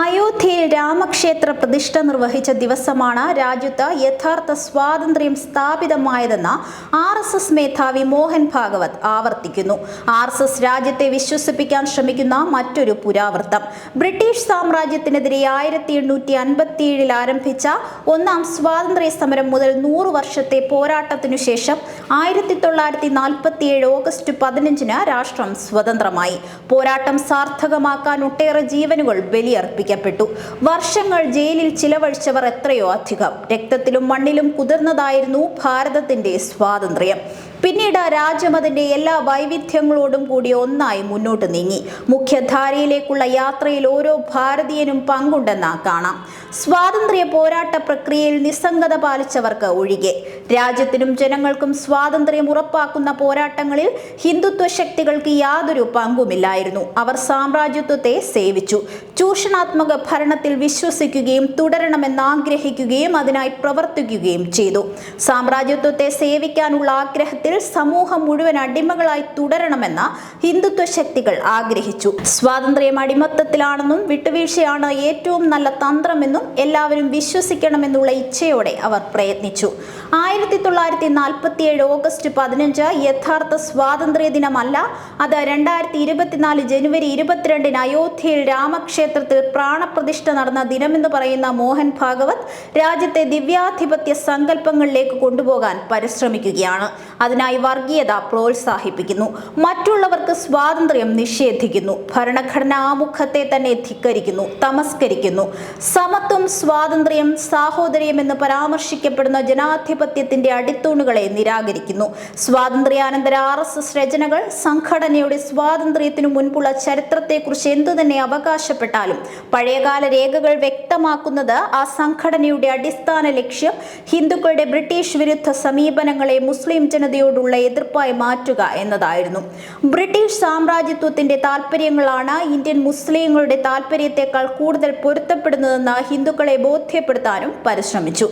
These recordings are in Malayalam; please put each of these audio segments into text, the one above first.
അയോധ്യയിൽ രാമക്ഷേത്ര പ്രതിഷ്ഠ നിർവഹിച്ച ദിവസമാണ് രാജ്യത്ത് യഥാർത്ഥ സ്വാതന്ത്ര്യം സ്ഥാപിതമായതെന്ന് ആർ എസ് എസ് മേധാവി മോഹൻ ഭാഗവത് ആവർത്തിക്കുന്നു. ആർ എസ് എസ് രാജ്യത്തെ വിശ്വസിപ്പിക്കാൻ ശ്രമിക്കുന്ന മറ്റൊരു പുരാവൃത്തം. ബ്രിട്ടീഷ് സാമ്രാജ്യത്തിനെതിരെ ആയിരത്തി എണ്ണൂറ്റി അൻപത്തിയേഴിൽ ആരംഭിച്ച ഒന്നാം സ്വാതന്ത്ര്യ സമരം മുതൽ നൂറ് വർഷത്തെ പോരാട്ടത്തിനു ശേഷം ആയിരത്തി തൊള്ളായിരത്തി നാൽപ്പത്തിയേഴ് ഓഗസ്റ്റ് പതിനഞ്ചിന് രാഷ്ട്രം സ്വതന്ത്രമായി. പോരാട്ടം സാർത്ഥകമാക്കാൻ ഒട്ടേറെ ജീവനുകൾ ബലിയർപ്പിക്കപ്പെട്ടു വർഷങ്ങൾ ജയിലിൽ ചിലവഴിച്ചവർ എത്രയോ അധികം. രക്തത്തിലും മണ്ണിലും കുതിർന്നതായിരുന്നു ഭാരതത്തിന്റെ സ്വാതന്ത്ര്യം. പിന്നീട് രാജ്യം അതിന്റെ എല്ലാ വൈവിധ്യങ്ങളോടും കൂടി ഒന്നായി മുന്നോട്ട് നീങ്ങി. മുഖ്യധാരയിലേക്കുള്ള യാത്രയിൽ ഓരോ ഭാരതീയനും പങ്കുണ്ടെന്ന് കാണാം. സ്വാതന്ത്ര്യ പോരാട്ട പ്രക്രിയയിൽ നിസ്സംഗത പാലിച്ചവർക്ക് ഒഴികെ. രാജ്യത്തിനും ജനങ്ങൾക്കും സ്വാതന്ത്ര്യം ഉറപ്പാക്കുന്ന പോരാട്ടങ്ങളിൽ ഹിന്ദുത്വ ശക്തികൾക്ക് യാതൊരു പങ്കുമില്ലായിരുന്നു. അവർ സാമ്രാജ്യത്വത്തെ സേവിച്ചു. ചൂഷണാത്മക ഭരണത്തിൽ വിശ്വസിക്കുകയും തുടരണമെന്ന് ആഗ്രഹിക്കുകയും അതിനായി പ്രവർത്തിക്കുകയും ചെയ്തു. സാമ്രാജ്യത്വത്തെ സേവിക്കാനുള്ള ആഗ്രഹത്തിൽ സമൂഹം മുഴുവൻ അടിമകളായി തുടരണമെന്ന് ഹിന്ദുത്വ ശക്തികൾ ആഗ്രഹിച്ചു. സ്വാതന്ത്ര്യം അടിമത്തത്തിലാണെന്നും വിട്ടുവീഴ്ചയാണ് ഏറ്റവും നല്ല തന്ത്രമെന്നും എല്ലാവരും വിശ്വസിക്കണമെന്നുള്ള ഇച്ഛയോടെ അവർ പ്രയത്നിച്ചു. ആയിരത്തി തൊള്ളായിരത്തി നാൽപ്പത്തി ഏഴ് ഓഗസ്റ്റ് പതിനഞ്ച് യഥാർത്ഥ സ്വാതന്ത്ര്യ ദിനമല്ല അത് രണ്ടായിരത്തി ഇരുപത്തിനാല് ജനുവരി ഇരുപത്തിരണ്ടിന് അയോധ്യയിൽ രാമക്ഷേത്രത്തിൽ പ്രാണപ്രതിഷ്ഠ നടന്ന ദിനമെന്ന് പറയുന്ന മോഹൻ ഭാഗവത് രാജ്യത്തെ ദിവ്യാധിപത്യ സങ്കല്പങ്ങളിലേക്ക് കൊണ്ടുപോകാൻ പരിശ്രമിക്കുകയാണ്. അതിനായി വർഗീയത പ്രോത്സാഹിപ്പിക്കുന്നു. മറ്റുള്ളവർക്ക് സ്വാതന്ത്ര്യം നിഷേധിക്കുന്നു. ഭരണഘടന ആമുഖത്തെ തന്നെ ധിക്കരിക്കുന്നു തമസ്കരിക്കുന്നു. സമത്വം സ്വാതന്ത്ര്യം സാഹോദര്യം എന്ന് പരാമർശിക്കപ്പെടുന്ന ജനാധിപത്യത്തിന്റെ അടിത്തൂണുകളെ നിരാകരിക്കുന്നു. സ്വാതന്ത്ര്യാനന്തര ആർ എസ് എസ് രചനകൾ സംഘടനയുടെ സ്വാതന്ത്ര്യത്തിനു മുൻപുള്ള ചരിത്രത്തെക്കുറിച്ച് എന്തുതന്നെ അവകാശപ്പെട്ടാലും പഴയകാല രേഖകൾ വ്യക്തമാക്കുന്നത് ആ സംഘടനയുടെ അടിസ്ഥാന ലക്ഷ്യം ഹിന്ദുക്കളുടെ ബ്രിട്ടീഷ് വിരുദ്ധ സമീപനങ്ങളെ മുസ്ലിം ജനതയോടുള്ള എതിർപ്പായി മാറ്റുക എന്നതായിരുന്നു. ബ്രിട്ടീഷ് സാമ്രാജ്യത്വത്തിന്റെ താല്പര്യങ്ങളാണ് ഇന്ത്യൻ മുസ്ലിങ്ങളുടെ താല്പര്യത്തെക്കാൾ കൂടുതൽ പൊരുത്തപ്പെടുന്നതെന്ന് ഹിന്ദുക്കളെ ബോധ്യപ്പെടുത്താനും പരിശ്രമിച്ചു.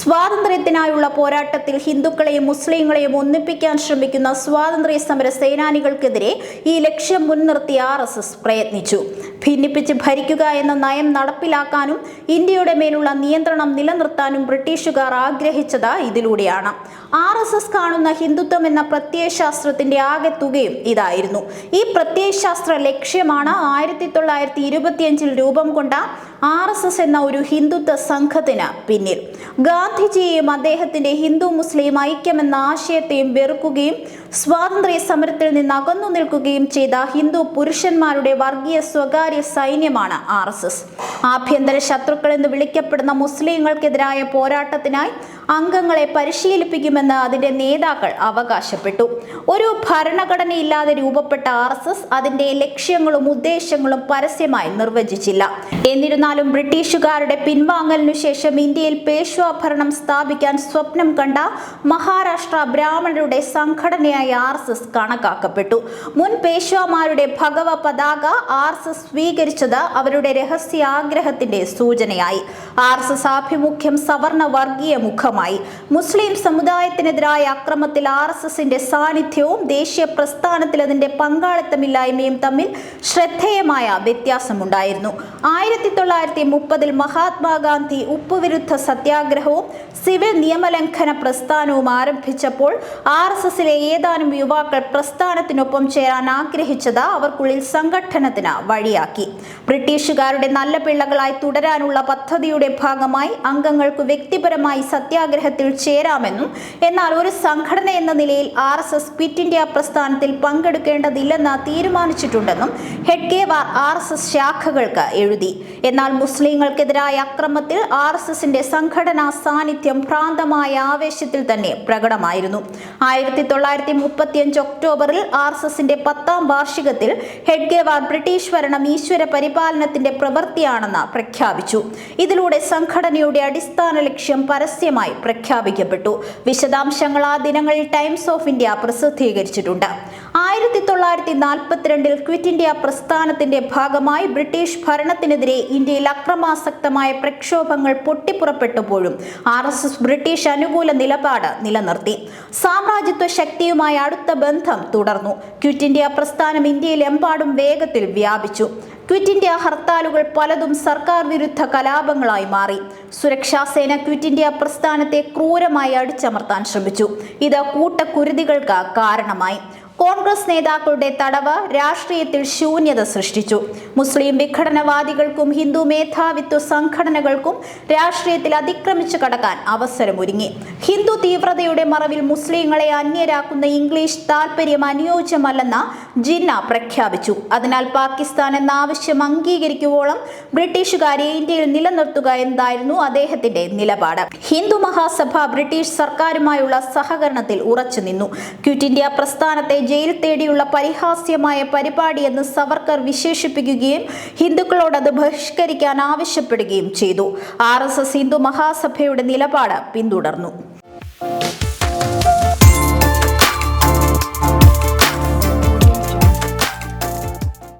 സ്വാതന്ത്ര്യത്തിനായുള്ള പോരാട്ടത്തിൽ ഹിന്ദുക്കളെയും മുസ്ലിങ്ങളെയും ഒന്നിപ്പിക്കാൻ ശ്രമിക്കുന്ന സ്വാതന്ത്ര്യ സമര സേനാനികൾക്കെതിരെ ഈ ലക്ഷ്യം മുൻനിർത്തി ആർ പ്രയത്നിച്ചു. ഭിന്നിപ്പിച്ച് ഭരിക്കുക എന്ന നയം നടപ്പിലാക്കാനും ഇന്ത്യയുടെ മേലുള്ള നിയന്ത്രണം നിലനിർത്താനും ബ്രിട്ടീഷുകാർ ആഗ്രഹിച്ചത് ഇതിലൂടെയാണ്. ആർ എസ് എസ് കാണുന്ന ഹിന്ദുത്വം എന്ന പ്രത്യയശാസ്ത്രത്തിന്റെ ആകെ തുകയും ഇതായിരുന്നു. ഈ പ്രത്യയശാസ്ത്ര ലക്ഷ്യമാണ് ആയിരത്തി തൊള്ളായിരത്തി ഇരുപത്തിയഞ്ചിൽ രൂപം കൊണ്ട ആർ എസ് എസ് എന്ന ഒരു ഹിന്ദുത്വ സംഘത്തിന് പിന്നിൽ. ഗാന്ധിജിയെയും അദ്ദേഹത്തിന്റെ ഹിന്ദു മുസ്ലിം ഐക്യമെന്ന ആശയത്തെയും വെറുക്കുകയും സ്വാതന്ത്ര്യ സമരത്തിൽ നിന്ന് അകന്നു നിൽക്കുകയും ചെയ്ത ഹിന്ദു പുരുഷന്മാരുടെ വർഗീയ സ്വകാര്യ സൈന്യമാണ് ആർ ആഭ്യന്തര ശത്രുക്കൾ എന്ന് വിളിക്കപ്പെടുന്ന മുസ്ലിങ്ങൾക്കെതിരായ പോരാട്ടത്തിനായി അംഗങ്ങളെ പരിശീലിപ്പിക്കുമെന്ന് അതിന്റെ നേതാക്കൾ അവകാശപ്പെട്ടു. ഒരു ഭരണഘടനയില്ലാതെ രൂപപ്പെട്ട ആർ എസ് എസ് അതിന്റെ ലക്ഷ്യങ്ങളും ഉദ്ദേശങ്ങളും പരസ്യമായി നിർവചിച്ചില്ല. എന്നിരുന്നാലും ബ്രിട്ടീഷുകാരുടെ പിൻവാങ്ങലിനു ശേഷം ഇന്ത്യയിൽ പേഷ്വാ ഭരണം സ്ഥാപിക്കാൻ സ്വപ്നം കണ്ട മഹാരാഷ്ട്ര ബ്രാഹ്മണരുടെ സംഘടനയായ ആർ എസ് എസ് കണക്കാക്കപ്പെട്ടു. മുൻ പേഷ്വാമാരുടെ ഭഗവ പതാക ആർ എസ് എസ് സ്വീകരിച്ചത് അവരുടെ രഹസ്യാഗ്രഹത്തിന്റെ സൂചനയായി. ആർ എസ് എസ് ആഭിമുഖ്യം സവർണ വർഗീയ മുഖമായി മുസ്ലിം സമുദായത്തിനെതിരായ അക്രമത്തിൽ ആർ എസ് എസിന്റെ സാന്നിധ്യവും ദേശീയ പ്രസ്ഥാനത്തിൽ അതിന്റെ പങ്കാളിത്തമില്ലായ്മയും തമ്മിൽ ശ്രദ്ധേയമായ വ്യത്യാസമുണ്ടായിരുന്നു. ആയിരത്തി തൊള്ളായിരത്തി മുപ്പതിൽ മഹാത്മാഗാന്ധി ഉപ്പുവിരുദ്ധ സത്യാഗ്രഹവും സിവിൽ നിയമലംഘന പ്രസ്ഥാനവും ആരംഭിച്ചപ്പോൾ ആർ എസ് എസിലെ ഏതാനും യുവാക്കൾ പ്രസ്ഥാനത്തിനൊപ്പം ചേരാൻ ആഗ്രഹിച്ചത് അവർക്കുള്ളിൽ സംഘട്ടനത്തിന് വഴിയാക്കി. ബ്രിട്ടീഷുകാരുടെ നല്ല പിള്ളകളായി തുടരാനുള്ള പദ്ധതിയുടെ ഭാഗമായി അംഗങ്ങൾക്ക് വ്യക്തിപരമായി സത്യാഗ്രഹത്തിൽ ചേരാമെന്നും എന്നാൽ ഒരു സംഘടന എന്ന നിലയിൽ R S S quit India പ്രസ്ഥാനത്തിൽ പങ്കെടുക്കേണ്ടതില്ലെന്ന് തീരുമാനിച്ചിട്ടുണ്ടെന്നും ഹെഡ്ഗേവാർ ആർ എസ് എസ് ശാഖകൾക്ക് എഴുതി. എന്നാൽ മുസ്ലിങ്ങൾക്കെതിരായ അക്രമത്തിൽ ആർ എസ് എസിന്റെ സംഘടനാ സാന്നിധ്യം ഭ്രാന്തമായ ആവേശത്തിൽ തന്നെ പ്രകടമായിരുന്നു. ആയിരത്തി തൊള്ളായിരത്തി മുപ്പത്തിയഞ്ച് ഒക്ടോബറിൽ ആർ എസ് എസിന്റെ പത്താം വാർഷികത്തിൽ ഹെഡ്ഗേവാർ ബ്രിട്ടീഷ് ഭരണം ഈശ്വര പരിപാലനത്തിന്റെ പ്രവൃത്തിയാണെന്ന് പ്രഖ്യാപിച്ചു. ഇതിലൂടെ സംഘടനയുടെ അടിസ്ഥാന ലക്ഷ്യം പരസ്യമായി പ്രഖ്യാപിക്കപ്പെട്ടു. വിശദാംശങ്ങൾ ആ ദിനങ്ങളിൽ ടൈംസ് ഓഫ് ഇന്ത്യ പ്രസിദ്ധീകരിച്ചിട്ടുണ്ട്. ആയിരത്തി തൊള്ളായിരത്തി നാൽപ്പത്തിരണ്ടിൽ ക്വിറ്റ് ഇന്ത്യ പ്രസ്ഥാനത്തിന്റെ ഭാഗമായി ബ്രിട്ടീഷ് ഭരണത്തിനെതിരെ ഇന്ത്യയിൽ അക്രമാസക്തമായ പ്രക്ഷോഭങ്ങൾ പൊട്ടിപ്പുറപ്പെട്ടപ്പോഴും ആർ എസ് എസ് ബ്രിട്ടീഷ് അനുകൂല നിലപാട് നിലനിർത്തി. സാമ്രാജ്യത്വ ശക്തിയുമായി അടുത്ത ബന്ധം തുടർന്നു. ക്വിറ്റ് ഇന്ത്യ പ്രസ്ഥാനം ഇന്ത്യയിലെമ്പാടും വേഗത്തിൽ വ്യാപിച്ചു. ക്വിറ്റ് ഇന്ത്യ ഹർത്താലുകൾ പലതും സർക്കാർ വിരുദ്ധ കലാപങ്ങളായി മാറി. സുരക്ഷാ സേന ക്വിറ്റ് ഇന്ത്യ പ്രസ്ഥാനത്തെ ക്രൂരമായി അടിച്ചമർത്താൻ ശ്രമിച്ചു. ഇത് കൂട്ടക്കുരുതികൾക്ക് കാരണമായി. കോൺഗ്രസ് നേതാക്കളുടെ തടവ് രാഷ്ട്രീയത്തിൽ ശൂന്യത സൃഷ്ടിച്ചു. മുസ്ലിം വിഘടനവാദികൾക്കും ഹിന്ദു മേധാവിത്വ സംഘടനകൾക്കും രാഷ്ട്രീയത്തിൽ അതിക്രമിച്ചു കടക്കാൻ അവസരമൊരുങ്ങി. ഹിന്ദു തീവ്രതയുടെ മറവിൽ മുസ്ലിങ്ങളെ അന്യരാക്കുന്ന ഇംഗ്ലീഷ് താൽപര്യം അനുയോജ്യമല്ലെന്ന ജിന്ന പ്രഖ്യാപിച്ചു. അതിനാൽ പാകിസ്ഥാൻ എന്ന ആവശ്യം അംഗീകരിക്കുവോളം ബ്രിട്ടീഷുകാരെ ഇന്ത്യയിൽ നിലനിർത്തുക എന്നതായിരുന്നു അദ്ദേഹത്തിന്റെ നിലപാട്. ഹിന്ദു മഹാസഭ ബ്രിട്ടീഷ് സർക്കാരുമായുള്ള സഹകരണത്തിൽ ഉറച്ചു നിന്നു ക്വിറ്റ് ഇന്ത്യ പ്രസ്ഥാനത്തെ ജയിൽ തേടിയുള്ള പരിഹാസ്യമായ പരിപാടിയെന്ന് സവർക്കർ വിശേഷിപ്പിക്കുകയും ഹിന്ദുക്കളോട് അത് ബഹിഷ്കരിക്കാൻ ആവശ്യപ്പെടുകയും ചെയ്തു. ആർ ഹിന്ദു മഹാസഭയുടെ നിലപാട് പിന്തുടർന്നു.